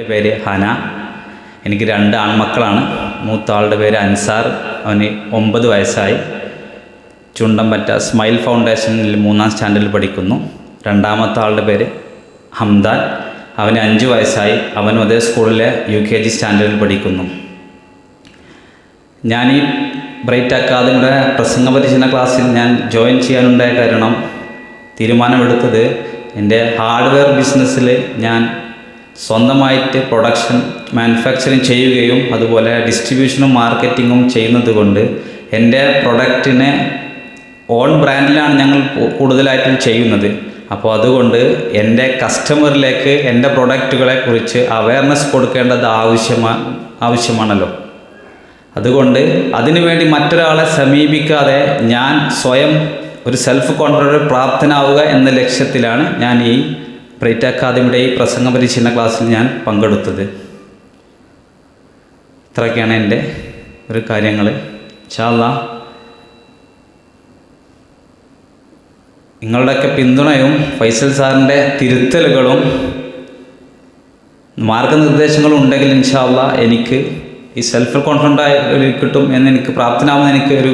എന്റെ പേര് ഹന. എനിക്ക് രണ്ട് ആൺമക്കളാണ്. മൂത്ത ആളുടെ പേര് അൻസാർ. അവന് ഒമ്പത് വയസ്സായി. ചുണ്ടമ്പറ്റ സ്മൈൽ ഫൗണ്ടേഷനിൽ മൂന്നാം സ്റ്റാൻഡേർഡിൽ പഠിക്കുന്നു. രണ്ടാമത്തെ ആളുടെ പേര് ഹംദാൻ. അവന് അഞ്ച് വയസ്സായി. അവനും അതേ സ്കൂളിലെ യു കെ ജി സ്റ്റാൻഡേർഡിൽ പഠിക്കുന്നു. ഞാൻ ഈ ബ്രൈറ്റ് അക്കാദമിയുടെ പ്രസംഗ പരിശീലന ക്ലാസ്സിൽ ഞാൻ ജോയിൻ ചെയ്യാനുണ്ടായ കാരണം തീരുമാനമെടുത്തത് എന്റെ ഹാർഡ്വെയർ ബിസിനസ്സിൽ ഞാൻ സ്വന്തമായിട്ട് പ്രൊഡക്ഷൻ മാനുഫാക്ചറിങ് ചെയ്യുകയും അതുപോലെ ഡിസ്ട്രിബ്യൂഷനും മാർക്കറ്റിങ്ങും ചെയ്യുന്നത് കൊണ്ട് എന്റെ പ്രൊഡക്റ്റിനെ ഓൺ ബ്രാൻഡിലാണ് ഞങ്ങൾ കൂടുതലായിട്ടും ചെയ്യുന്നത്. അപ്പോൾ അതുകൊണ്ട് എന്റെ കസ്റ്റമറിലേക്ക് എന്റെ പ്രൊഡക്റ്റുകളെ കുറിച്ച് അവയർനെസ് കൊടുക്കേണ്ടത് ആവശ്യമാണ് ആവശ്യമാണല്ലോ. അതുകൊണ്ട് അതിനുവേണ്ടി മറ്റൊരാളെ സമീപിക്കാതെ ഞാൻ സ്വയം ഒരു സെൽഫ് കോൺഫിഡൻസ് പ്രാപ്തനാവുക എന്ന ലക്ഷ്യത്തിലാണ് ഞാൻ ഈ ബ്രൈറ്റ് അക്കാദമിയുടെ ഈ പ്രസംഗ പരിശീലന ക്ലാസ്സിൽ ഞാൻ പങ്കെടുത്തത്. ഇത്രയൊക്കെയാണ് എന്റെ ഒരു കാര്യങ്ങൾ. ചാള നിങ്ങളുടെയൊക്കെ പിന്തുണയും ഫൈസൽ സാറിന്റെ തിരുത്തലുകളും മാർഗനിർദ്ദേശങ്ങളും ഉണ്ടെങ്കിൽ ഇൻഷാല്ല എനിക്ക് ഈ സെൽഫ് കോൺഫിഡന്റ് ആയി കിട്ടും എന്ന് എനിക്ക് പ്രാപ്തനാവുന്ന എനിക്ക് ഒരു